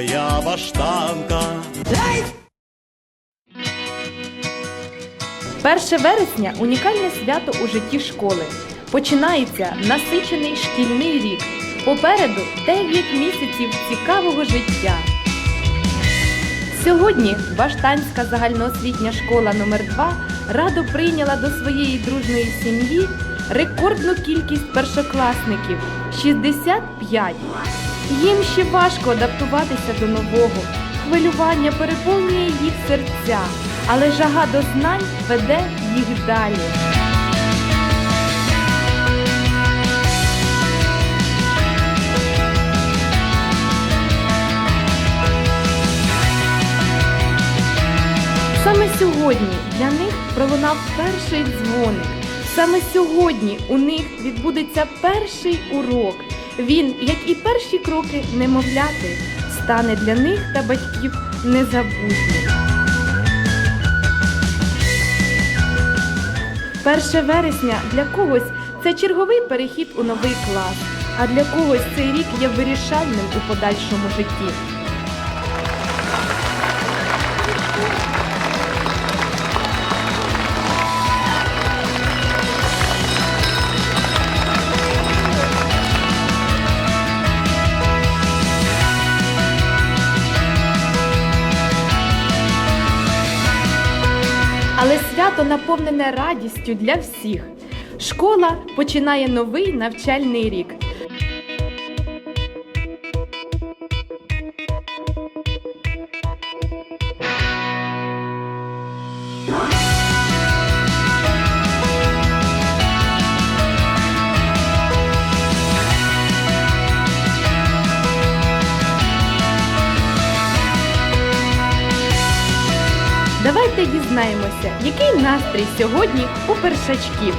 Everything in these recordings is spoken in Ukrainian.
моя баштанка. 1 вересня унікальне свято у житті школи. Починається насичений шкільний рік. Попереду 9 місяців цікавого життя. Сьогодні Баштанська загальноосвітня школа номер 2 радо прийняла до своєї дружної сім'ї рекордну кількість першокласників 65. Їм ще важко адаптуватися до нового. Хвилювання переповнює їх серця, але жага до знань веде їх далі. Саме сьогодні для них пролунав перший дзвоник. Саме сьогодні у них відбудеться перший урок. Він, як і перші кроки немовляти, стане для них та батьків незабутнім. 1 вересня для когось це черговий перехід у новий клас, а для когось цей рік є вирішальним у подальшому житті. Але свято наповнене радістю для всіх. Школа починає новий навчальний рік. Давайте дізнаємося, який настрій сьогодні у першачків.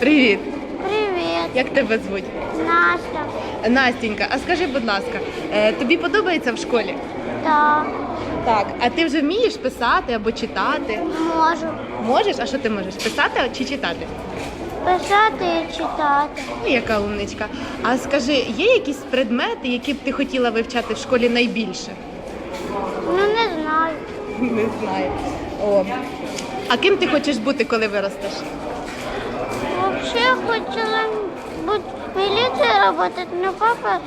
Привіт! Привіт, Як тебе звуть? Настя. Настенька, а скажи, будь ласка, е, тобі подобається в школі? Так, Так. А ти вже вмієш писати або читати? можу Можеш? А що ти можеш? Писати чи читати? Писати і читати. Ну, яка умничка. А скажи, є якісь предмети, які б ти хотіла вивчати в школі найбільше? Ну не знаю. Не знаю. О. А ким ти хочеш бути, коли виростеш? Взагалі хотіла бути в міліції працювати, але папа,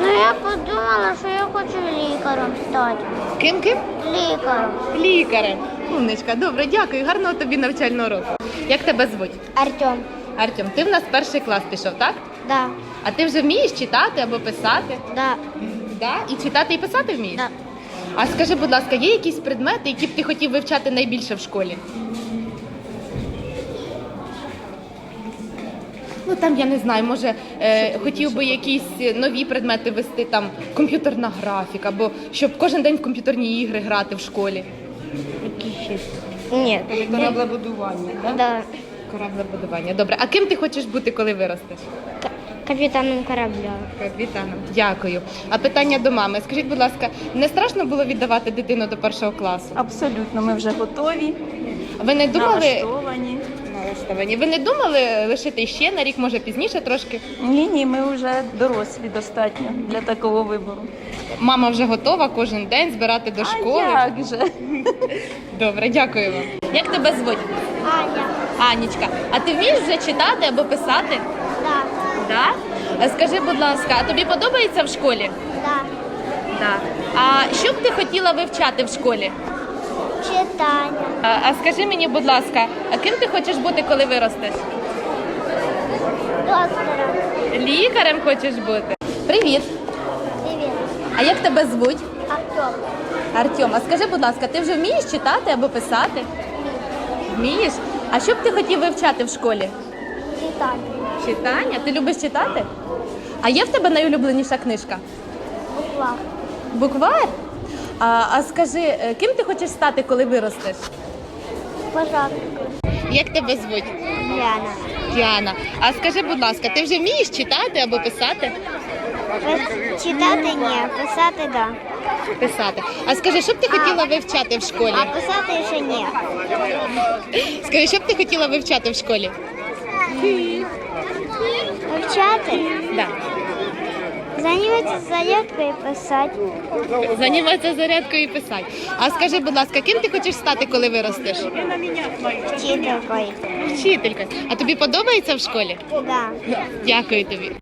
ну я подумала, що я хочу лікарем стати. Ким ким? Лікарем. Лікарем. Умничка, добре, дякую. Гарного тобі навчального року. Як тебе звуть? Артем. Артем, ти в нас перший клас пішов, так? Да, А ти вже вмієш читати або писати? да, Да? І читати і писати вмієш? да. А скажи, будь ласка, є якісь предмети, які б ти хотів вивчати найбільше в школі? Ну там я не знаю, може е, хотів би якісь нові предмети вести, там комп'ютерна графіка, або щоб кожен день в комп'ютерні ігри грати в школі. Ні. Кораблебудування, так? Да. Кораблебудування. Добре. А ким ти хочеш бути, коли виростеш? К- Капітаном корабля. Капітаном. Дякую. А питання до мами. Скажіть, будь ласка, не страшно було віддавати дитину до першого класу? Абсолютно, ми вже готові, Ви не думали налаштовані. Налаштовані? Ви не думали лишити ще на рік, може пізніше трошки? Ні, ні, ми вже дорослі достатньо для такого вибору. Мама вже готова кожен день збирати до школи. А як же? Добре, дякую вам. Як тебе звуть? Аня. Анічка. А ти вмієш вже читати або писати? Да, Да? А Скажи, будь ласка, а тобі подобається в школі? да. Так. А що б ти хотіла вивчати в школі? Читання. А, а скажи мені, будь ласка, а ким ти хочеш бути, коли виростеш? Доктора. Лікарем хочеш бути? Привіт! Привіт. А як тебе звуть? Артем. Артем, а скажи, будь ласка, ти вже вмієш читати або писати? Вмієш? А що б ти хотів вивчати в школі? Читання. Читання? Ти любиш читати? А є в тебе найулюбленіша книжка? Буква. Буквар? А, а скажи, е, ким ти хочеш стати, коли виростеш? Пожалуйста. Як тебе звуть? Яна. Діана. А скажи, будь ласка, ти вже вмієш читати або писати? Читати ні, писати да. Писати. А скажи, що б ти хотіла вивчати в школі? А писати ще ні. Скажи, що б ти хотіла вивчати в школі? Вивчати, Да. Займатися зарядкою і писати. Займатися зарядкою і писати. А скажи, будь ласка, ким ти хочеш стати, коли виростеш? Вчителькою. Вчителькою. А тобі подобається в школі? Да. Дякую тобі.